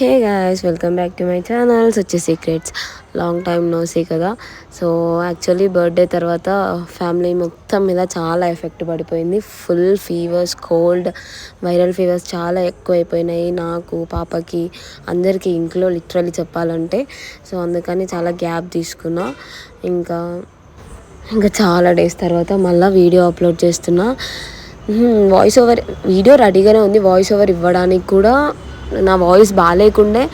Hey guys welcome back to my channels వచ్చే secrets long time no see కదా. So actually birthday తర్వాత family మొత్తం మీద చాలా ఎఫెక్ట్ పడిపోయింది. Full fevers cold viral fevers చాలా ఎక్కువైపోయినాయి. నాకు పాపకి అందరికీ ఇంట్లో లిటరలీ చెప్పాలంటే. సో అందుకని చాలా గ్యాప్ తీసుకున్నా. ఇంకా ఇంకా చాలా డేస్ తర్వాత మళ్ళీ వీడియో అప్లోడ్ చేస్తున్నా. వాయిస్ ఓవర్ వీడియో రెడీగానే ఉంది. వాయిస్ ఓవర్ ఇవ్వడానికి కూడా నా వాయిస్ బాగాలేకుండే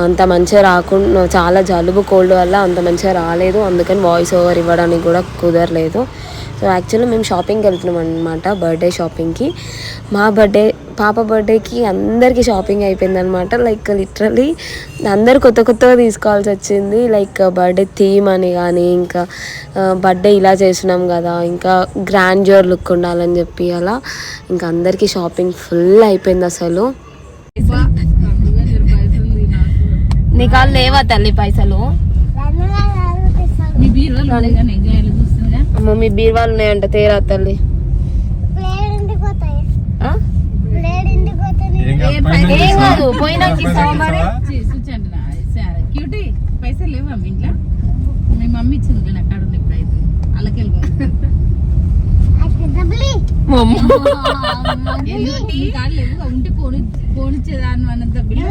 అంత మంచిగా రాకుండా చాలా జలుబు కోల్డ్ వల్ల అంత మంచిగా రాలేదు. అందుకని వాయిస్ ఓవర్ ఇవ్వడానికి కూడా కుదరలేదు. సో యాక్చువల్లీ మేము షాపింగ్కి వెళ్తున్నాం అనమాట బర్త్డే షాపింగ్కి. మా బర్త్డే పాప బర్త్డేకి అందరికీ షాపింగ్ అయిపోయింది అనమాట లైక్ లిటరలీ అందరు కొత్త కొత్తగా తీసుకోవాల్సి వచ్చింది. లైక్ బర్త్డే థీమ్ అని కానీ ఇంకా బర్త్డే ఇలా చేసినాం కదా ఇంకా గ్రాండ్యూర్ లుక్ ఉండాలని చెప్పి అలా ఇంకా అందరికీ షాపింగ్ ఫుల్ అయిపోయింది అసలు. నీ కాళ్ళు లేవా తల్లి పైసలు? అమ్మ మీ బీరువాలు ఉన్నాయంట తేరా తల్లి. ఆ? ఏం కాదు పోయినాకి సోమవారం చూచండి క్యూటీ పైసలు లేవా మీ ఇంట్లో? మీ మమ్మీ ఇచ్చింది నాకు అక్కడ ఉంది ఉంటే పోని పోనిచ్చేదాన్ని అన్నంత బిల్లు.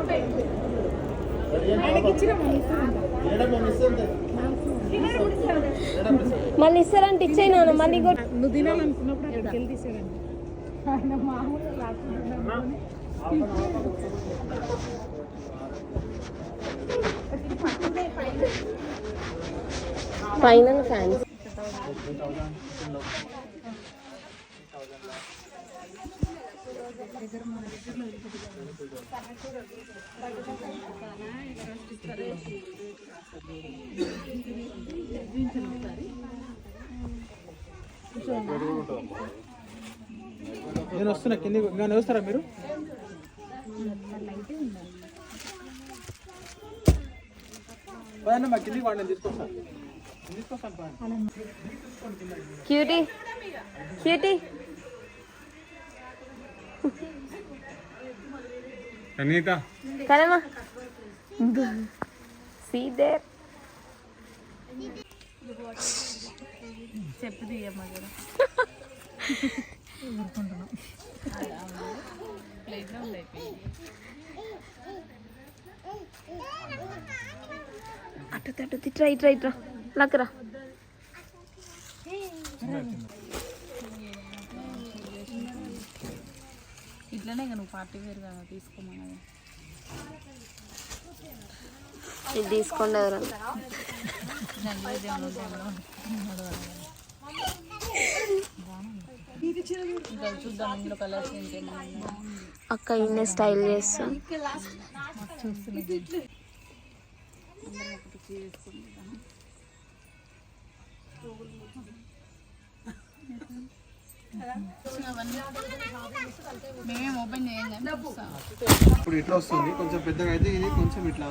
మళ్ళీ ఇస్తారంటే నాన్న మళ్ళీ నువ్వు తినాలనుకున్నప్పుడు అక్కడికి వెళ్ళి తీసేదండి ఆయన మామూలుగా రాకుండా పైన ఫ్యాన్స్. నేను వస్తున్నా కింది కానీ వస్తారా మీరు? మా కిందికి వాడిని తీసుకొస్తాను తీసుకొస్తాను క్యూటీ క్యూటీ అనిత కదమ్మా సీ దేర్ చెప్పు తీయమ్మా జర. ప్లేట్లో అయిపోయింది అటు అటు ఇట్రా ఇట్రా ఇట్రా లక్కరా ఇట్లనే ఇక నువ్వు పార్టీ వేర్ కదా తీసుకోమన్నది. ఇది తీసుకోండి? అక్క ఇన్నే స్టైల్ చేస్తా. అందరం ఇప్పుడు ఇట్లా వస్తుంది. కొంచెం పెద్దగా అయితే ఇది కొంచెం ఇట్లా.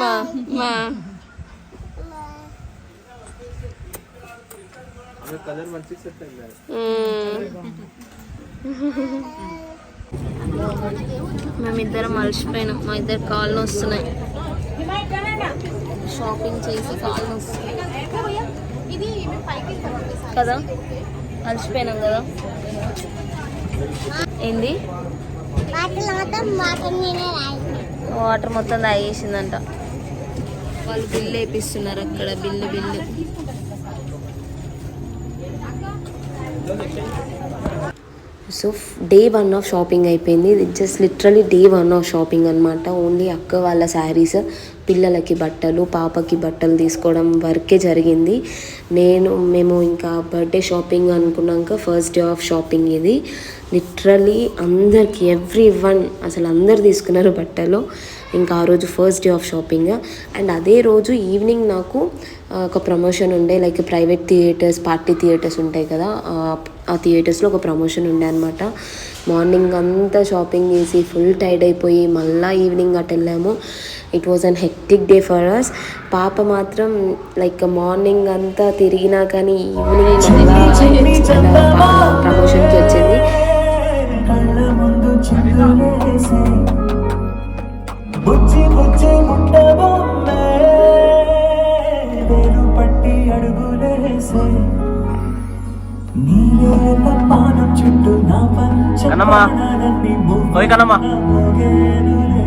మా మా. అదే కలర్ మంచి సెట్ మేమిద్దరం అలసిపోయినాం. మా ఇద్దరు కాళ్ళు వస్తున్నాయి షాపింగ్ చేసి కాళ్ళు వస్తున్నాయి కదా? అలసిపోయినాం కదా? ఏంది? వాటర్ మొత్తం తాగేసిందంట. వాళ్ళు బిల్లు వేపిస్తున్నారు అక్కడ bill bill. So day one of shopping అయిపోయింది. ఇది just literally day one of shopping అనమాట ఓన్లీ అక్క వాళ్ళ శారీస్ పిల్లలకి బట్టలు పాపకి బట్టలు తీసుకోవడం వరకే జరిగింది. నేను మేము ఇంకా బర్త్డే షాపింగ్ అనుకున్నాక ఫస్ట్ డే ఆఫ్ షాపింగ్ ఇది. లిటరలీ అందరికి ఎవ్రీ వన్ అసలు అందరు తీసుకున్నారు బట్టలు. ఇంకా ఆ రోజు first day of shopping and అదే రోజు ఈవినింగ్ నాకు ఒక ప్రమోషన్ ఉండే. Like private theatres party theatres ఉంటాయి కదా. ఆ, థియేటర్స్లో ఒక ప్రమోషన్ ఉండే అనమాట మార్నింగ్ అంతా షాపింగ్ చేసి ఫుల్ టైర్డ్ అయిపోయి మళ్ళీ ఈవినింగ్ అటు వెళ్ళాము. It was an hectic day for us పాప మాత్రం లైక్ మార్నింగ్ అంతా తిరిగినా కానీ ఈవినింగ్ ప్రమోషన్కి వచ్చింది. పట్టి అడుగులేసే. నా ప్రాణాలన్నీ మోగేనులే.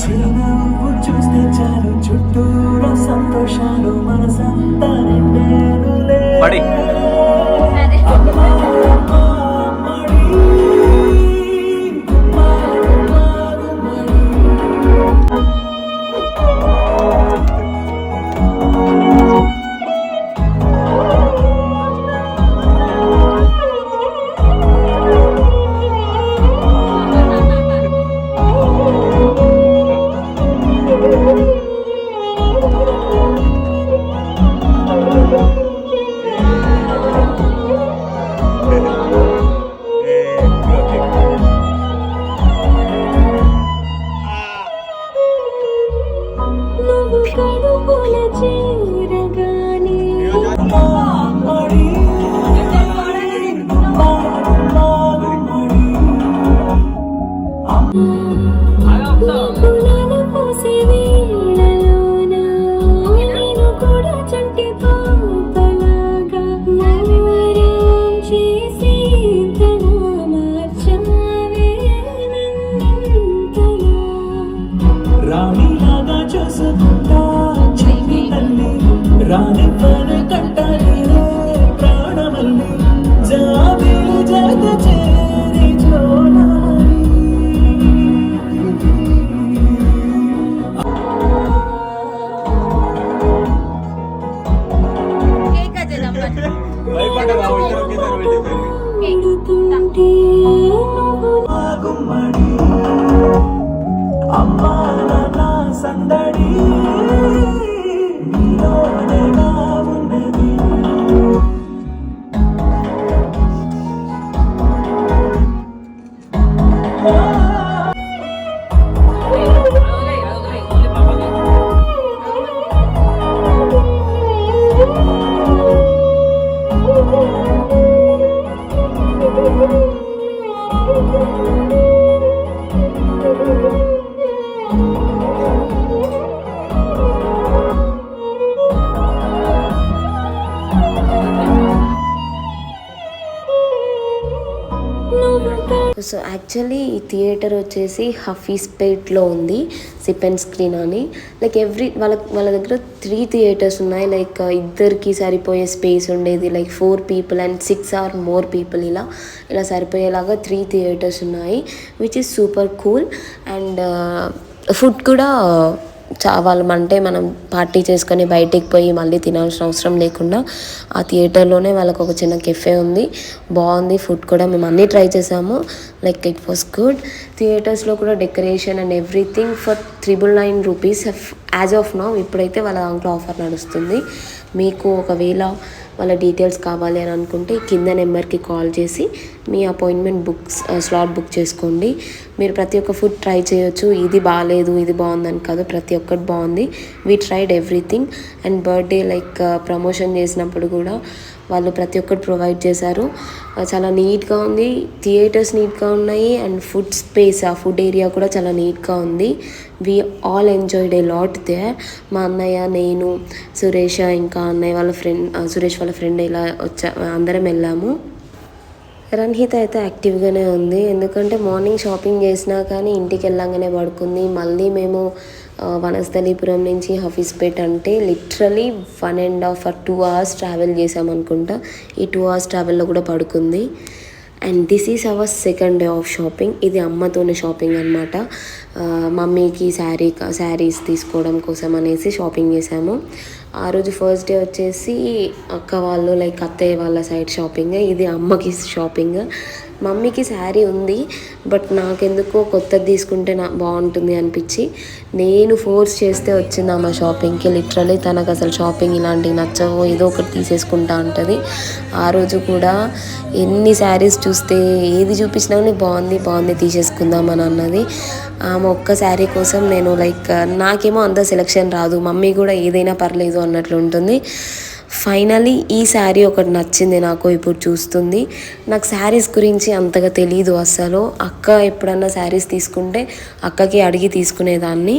చిరునవ్వు చూస్తే చాలు చుట్టూరా సంతోషాలు మనసంతా నిండేనులే. కడుపుల చేరగానే. రాని పని కట్టాలి ప్రాణమల్లి జాబిలు జత చేరి గుమ్మడి అమ్మా. సో యాక్చువల్లీ ఈ థియేటర్ వచ్చేసి హఫీస్పేట్లో ఉంది సిప్ అండ్ స్క్రీన్ అని. లైక్ ఎవ్రీ వాళ్ళ వాళ్ళ దగ్గర త్రీ థియేటర్స్ ఉన్నాయి. లైక్ ఇద్దరికి సరిపోయే స్పేస్ ఉండేది. Like four people and six or more people ఇలా ఇలా సరిపోయేలాగా త్రీ థియేటర్స్ ఉన్నాయి which is super cool and uh, food కూడా వాళ్ళు అంటే మనం పార్టీ చేసుకొని బయటికి పోయి మళ్ళీ తినాల్సిన అవసరం లేకుండా ఆ థియేటర్లోనే వాళ్ళకు ఒక చిన్న కెఫే ఉంది. బాగుంది ఫుడ్ కూడా. మేము అన్నీ ట్రై చేసాము. Like it was good. థియేటర్స్లో కూడా decoration and everything for triple nine rupees as of now ఇప్పుడైతే వాళ్ళ దాంట్లో ఆఫర్ నడుస్తుంది. మీకు ఒకవేళ వాళ్ళ డీటెయిల్స్ కావాలి అని అనుకుంటే కింద నెంబర్కి కాల్ చేసి మీ అపాయింట్మెంట్ బుక్స్ స్లాట్ బుక్ చేసుకోండి. మీరు ప్రతి ఒక్క ఫుడ్ ట్రై చేయొచ్చు. ఇది బాగాలేదు ఇది బాగుందని కాదు. ప్రతి ఒక్కటి బాగుంది. We tried everything and birthday like promotion చేసినప్పుడు కూడా వాళ్ళు ప్రతి ఒక్కటి ప్రొవైడ్ చేశారు. చాలా నీట్గా ఉంది. థియేటర్స్ నీట్గా ఉన్నాయి అండ్ ఫుడ్ స్పేస్ ఆ ఫుడ్ ఏరియా కూడా చాలా నీట్గా ఉంది. We all enjoyed a lot they మా అన్నయ్య నేను సురేష్ ఇంకా అన్నయ్య వాళ్ళ ఫ్రెండ్ సురేష్ వాళ్ళ ఫ్రెండ్ ఇలా వచ్చా అందరం వెళ్ళాము. రణహిత అయితే యాక్టివ్గానే ఉంది. ఎందుకంటే మార్నింగ్ షాపింగ్ చేసినా కానీ ఇంటికి వెళ్ళంగానే పడుకుంది. మళ్ళీ మేము వనస్థలీపురం నుంచి హఫీస్పేట్ అంటే literally one and half or two hours travel చేసామనుకుంటా ఈ టూ అవర్స్ ట్రావెల్లో కూడా పడుకుంది. And this is our second day of shopping. ఇది అమ్మతోనే షాపింగ్ అనమాట మమ్మీకి శారీ శారీస్ తీసుకోవడం కోసం అనేసి షాపింగ్ చేసాము ఆ రోజు ఫస్ట్ డే వచ్చేసి అక్క వాళ్ళు లైక్ అత్తయ్య వాళ్ళ సైడ్ షాపింగ్. ఇది అమ్మకి షాపింగ్. మమ్మీకి శారీ ఉంది బట్ నాకెందుకో కొత్తది తీసుకుంటే నా బాగుంటుంది అనిపించి నేను ఫోర్స్ చేస్తే వచ్చింది ఆమె షాపింగ్కి. లిటరలీ తనకు అసలు షాపింగ్ ఇలాంటివి నచ్చవు ఏదో ఒకటి తీసేసుకుంటా ఉంటుంది. ఆ రోజు కూడా ఎన్ని శారీస్ చూస్తే ఏది చూపించినా కానీ బాగుంది బాగుంది తీసేసుకుందాం అని అన్నది. ఆమె ఒక్క శారీ కోసం నేను లైక్ నాకేమో అంత సెలెక్షన్ రాదు మమ్మీ కూడా ఏదైనా పర్లేదు అన్నట్లు ఉంటుంది. ఫైనలీ ఈ శారీ ఒకటి నచ్చింది నాకు ఇప్పుడు చూస్తుంది. నాకు శారీస్ గురించి అంతగా తెలియదు అసలు. అక్క ఎప్పుడన్నా శారీస్ తీసుకుంటే అక్కకి అడిగి తీసుకునేదాన్ని.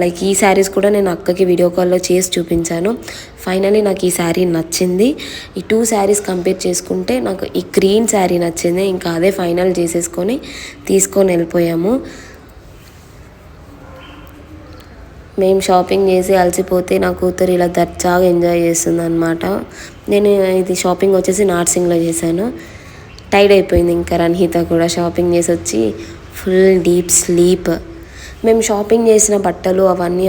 లైక్ ఈ శారీస్ కూడా నేను అక్కకి వీడియో కాల్లో చేసి చూపించాను. ఫైనలీ నాకు ఈ శారీ నచ్చింది. ఈ టూ శారీస్ కంపేర్ చేసుకుంటే నాకు ఈ గ్రీన్ శారీ నచ్చింది. ఇంకా అదే ఫైనల్ చేసేసుకొని తీసుకొని వెళ్ళిపోయాము. మేము షాపింగ్ చేసి అలసిపోతే నా కూతురు ఇలా దర్జాగా ఎంజాయ్ చేస్తుంది అనమాట నేను ఇది షాపింగ్ వచ్చేసి నార్సింగ్లో చేశాను. టైడ్ అయిపోయింది ఇంకా రన్హిత కూడా షాపింగ్ చేసి వచ్చి ఫుల్ డీప్ స్లీప్ మేము షాపింగ్ చేసిన బట్టలు అవన్నీ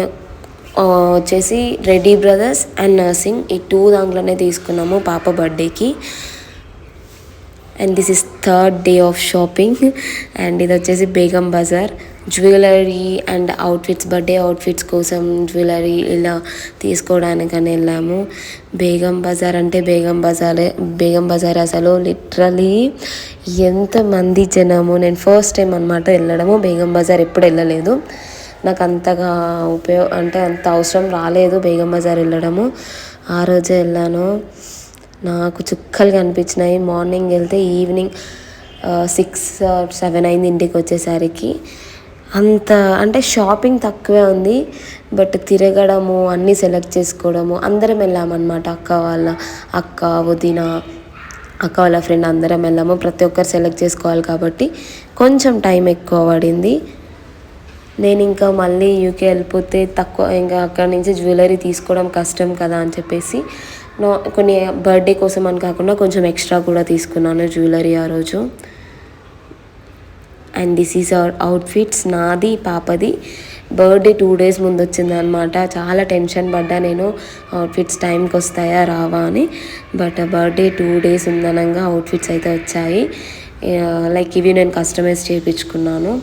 వచ్చేసి రెడీ బ్రదర్స్ అండ్ నర్సింగ్ ఈ టూ దాంట్లోనే తీసుకున్నాము పాప బర్త్డేకి and this is third day of shopping and ఇది వచ్చేసి Begum Bazaar. Jewellery and outfits birthday outfits కోసం జ్యువెలరీ ఇలా తీసుకోవడానికని వెళ్ళాము. బేగం బజార్ అంటే బేగం బజారే బేగం బజార్ అసలు లిటరలీ ఎంతమంది జనము. నేను ఫస్ట్ టైం అనమాట వెళ్ళడము. బేగం బజార్ ఎప్పుడు వెళ్ళలేదు. నాకు అంతగా ఉపయోగ అంటే అంత అవసరం రాలేదు బేగం బజార్ వెళ్ళడము. ఆ రోజే వెళ్ళాను. నాకు చుక్కలు కనిపించినాయి. మార్నింగ్ వెళ్తే ఈవినింగ్ సిక్స్ సెవెన్ అయింది ఇంటికి వచ్చేసరికి. అంత అంటే షాపింగ్ తక్కువే ఉంది. బట్ తిరగడము అన్నీ సెలెక్ట్ చేసుకోవడము అందరం వెళ్ళామన్నమాట అక్క వాళ్ళ అక్క వదిన అక్క వాళ్ళ ఫ్రెండ్ అందరం వెళ్ళాము. ప్రతి ఒక్కరు సెలెక్ట్ చేసుకోవాలి కాబట్టి కొంచెం టైం ఎక్కువ పడింది. నేను ఇంకా మళ్ళీ యూకే వెళ్ళిపోతే తక్కువ ఇంకా అక్కడ నుంచి జ్యువెలరీ తీసుకోవడం కష్టం కదా అని చెప్పేసి కొన్ని బర్త్డే కోసం అని కాకుండా కొంచెం ఎక్స్ట్రా కూడా తీసుకున్నాను జ్యువెలరీ ఆ రోజు. And this is our outfits నాది పాపది. బర్త్డే టూ డేస్ ముందు వచ్చిందనమాట చాలా టెన్షన్ పడ్డా నేను. అవుట్ఫిట్స్ టైంకి వస్తాయా రావా అని. బట్ బర్త్డే టూ డేస్ ఉందనంగా అవుట్ఫిట్స్ అయితే వచ్చాయి. లైక్ ఇవి నేను కస్టమైజ్ చేయించుకున్నాను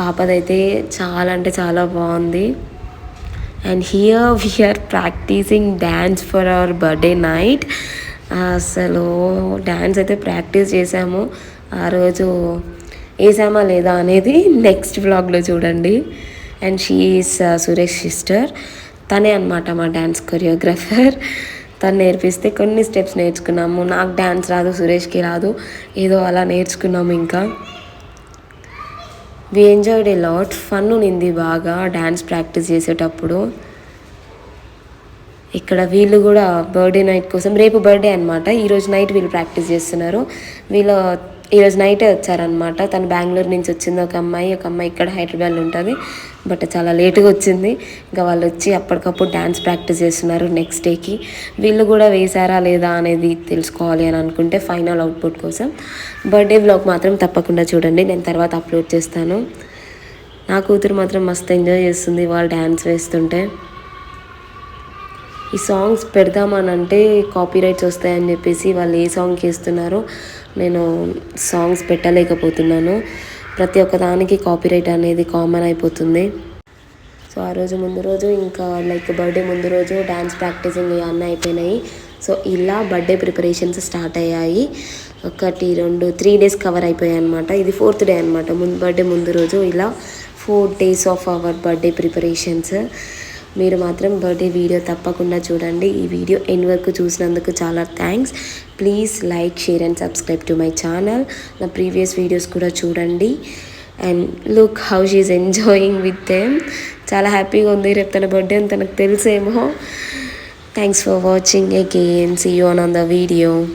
పాపదైతే చాలా అంటే చాలా బాగుంది. And here we're practising dance for our birthday night అసలు డ్యాన్స్ అయితే ప్రాక్టీస్ చేసాము. ఆ రోజు వేసామా లేదా అనేది నెక్స్ట్ బ్లాగ్లో చూడండి. అండ్ షీఈస్ సురేష్ సిస్టర్ తనే అనమాట మా డ్యాన్స్ కొరియోగ్రఫర్ తను నేర్పిస్తే కొన్ని స్టెప్స్ నేర్చుకున్నాము. నాకు డ్యాన్స్ రాదు సురేష్కి రాదు. ఏదో అలా నేర్చుకున్నాము ఇంకా. We enjoyed a lot fun ఉంది బాగా. డ్యాన్స్ ప్రాక్టీస్ చేసేటప్పుడు. ఇక్కడ వీళ్ళు కూడా బర్త్డే నైట్ కోసం రేపు బర్త్డే అనమాట ఈరోజు నైట్ వీళ్ళు ప్రాక్టీస్ చేస్తున్నారు. వీళ్ళు ఈరోజు నైటే వచ్చారనమాట తను బెంగళూరు నుంచి వచ్చింది ఒక అమ్మాయి. ఒక అమ్మాయి ఇక్కడ హైదరాబాద్లో ఉంటుంది. బట్ చాలా లేటుగా వచ్చింది. ఇంకా వాళ్ళు వచ్చి అప్పటికప్పుడు డ్యాన్స్ ప్రాక్టీస్ చేస్తున్నారు నెక్స్ట్ డేకి వీళ్ళు కూడా వేశారా లేదా అనేది తెలుసుకోవాలి అని అనుకుంటే ఫైనల్ అవుట్పుట్ కోసం. బర్త్డే బ్లాగ్ మాత్రం తప్పకుండా చూడండి. నేను తర్వాత అప్లోడ్ చేస్తాను. నా కూతురు మాత్రం మస్తు ఎంజాయ్ చేస్తుంది వాళ్ళు డ్యాన్స్ వేస్తుంటే. ఈ సాంగ్స్ పెడదామని అంటే కాపీ రైట్స్ వస్తాయని చెప్పేసి వాళ్ళు ఏ సాంగ్ చేస్తున్నారో నేను సాంగ్స్ పెట్టలేకపోతున్నాను. ప్రతి ఒక్క దానికి కాపీ రైట్ అనేది కామన్ అయిపోతుంది. సో ఆ రోజు ముందు రోజు ఇంకా లైక్ బర్త్డే ముందు రోజు డ్యాన్స్ ప్రాక్టీసింగ్ అన్నీ అయిపోయినాయి. సో ఇలా బర్త్డే ప్రిపరేషన్స్ స్టార్ట్ అయ్యాయి. ఒకటి రెండు త్రీ డేస్ కవర్ అయిపోయాయి అనమాట ఇది ఫోర్త్ డే అనమాట ముందు బర్త్డే ముందు రోజు ఇలా four days of our birthday preparations. మీరు మాత్రం బర్త్డే వీడియో తప్పకుండా చూడండి. ఈ వీడియో ఎన్ వరకు చూసినందుకు చాలా thanks. Please like share and subscribe to my channel. నా ప్రీవియస్ వీడియోస్ కూడా చూడండి. And look how she's enjoying with them. చాలా హ్యాపీగా ఉంది. రేపు తన బర్త్డే అని తనకు తెలుసేమో. Thanks for watching. Again see you on on the video.